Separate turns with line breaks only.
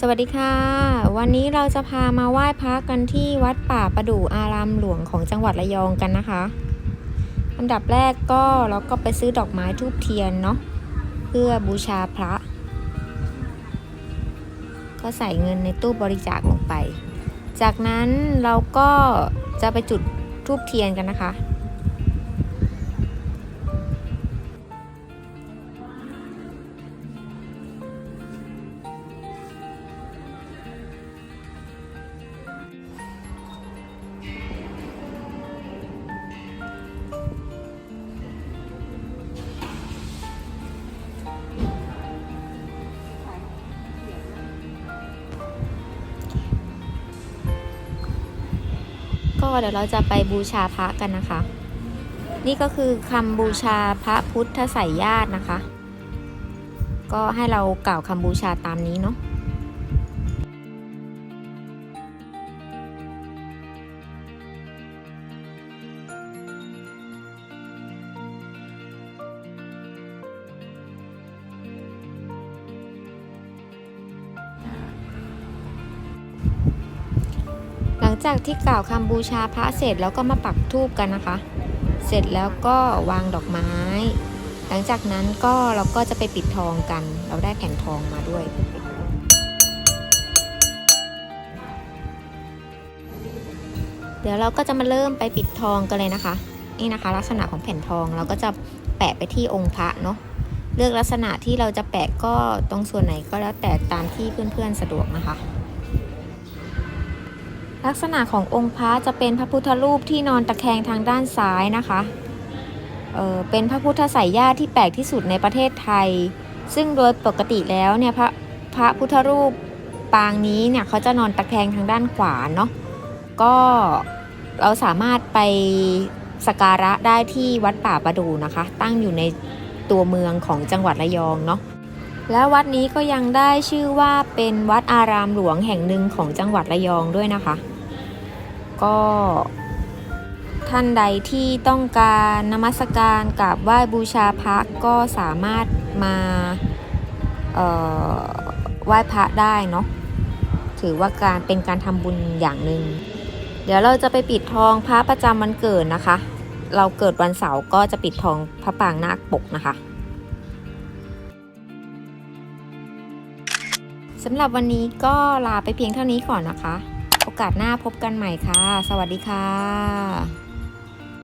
สวัสดีค่ะ วันนี้เราจะพามาไหว้พระกันที่วัดป่าประดู่อารามหลวงของจังหวัดระยองกันนะคะอันดับแรกก็เราก็ไปซื้อดอกไม้ทูบเทียนเนาะเพื่อบูชาพระ ก็ใส่เงินในตู้บริจาคลงไป จากนั้นเราก็จะไปจุดทูบเทียนกันนะคะ ก็เดี๋ยวเราจะไปบูชาพระกันนะคะ นี่ก็คือคำบูชาพระพุทธไสยญาตินะคะ ก็ให้เรากล่าวคำบูชาตามนี้เนาะ จากที่กล่าวคำบูชาพระเสร็จแล้วก็มาปักธูปกันนะคะ เสร็จแล้วก็วางดอกไม้ หลังจากนั้นก็เราก็จะไปปิดทองกัน เราได้แผ่นทองมาด้วย เดี๋ยวเราก็จะมาเริ่มไปปิดทองกันเลยนะคะ นี่นะคะ ลักษณะของแผ่นทองเราก็จะแปะไปที่องค์พระเนาะเลือกลักษณะที่เราจะแปะก็ตรงส่วนไหนก็แล้วแต่ตามที่เพื่อนๆสะดวกนะคะ ลักษณะขององค์พระจะเป็นพระพุทธรูปที่นอนตะแคงทางด้านซ้ายนะคะเออเป็นพระพุทธไสยญาติที่แปลกที่สุดในประเทศไทย ซึ่งโดยปกติแล้วเนี่ยพระพระพุทธรูปปางนี้เนี่ยเขาจะนอนตะแคงทางด้านขวาเนาะก็เราสามารถไปสกการะได้ที่วัดป่าประดูนะคะ ตั้งอยู่ในตัวเมืองของจังหวัดระยองเนาะและวัดนี้ก็ยังได้ชื่อว่าเป็นวัดอารามหลวงแห่งหนึ่งของจังหวัดระยองด้วยนะคะ ก็ท่านใดที่ต้องการนมัสการกราบไหว้บูชาพระก็สามารถมาไหว้พระได้เนาะถือว่าการเป็นการทำบุญอย่างหนึ่งเดี๋ยวเราจะไปปิดทองพระประจำวันเกิดนะคะ เราเกิดวันเสาร์ก็จะปิดทองพระปางนาคปกนะคะสำหรับวันนี้ก็ลาไปเพียงเท่านี้ก่อนนะคะ โอกาสหน้าพบกันใหม่ค่ะ สวัสดีค่ะ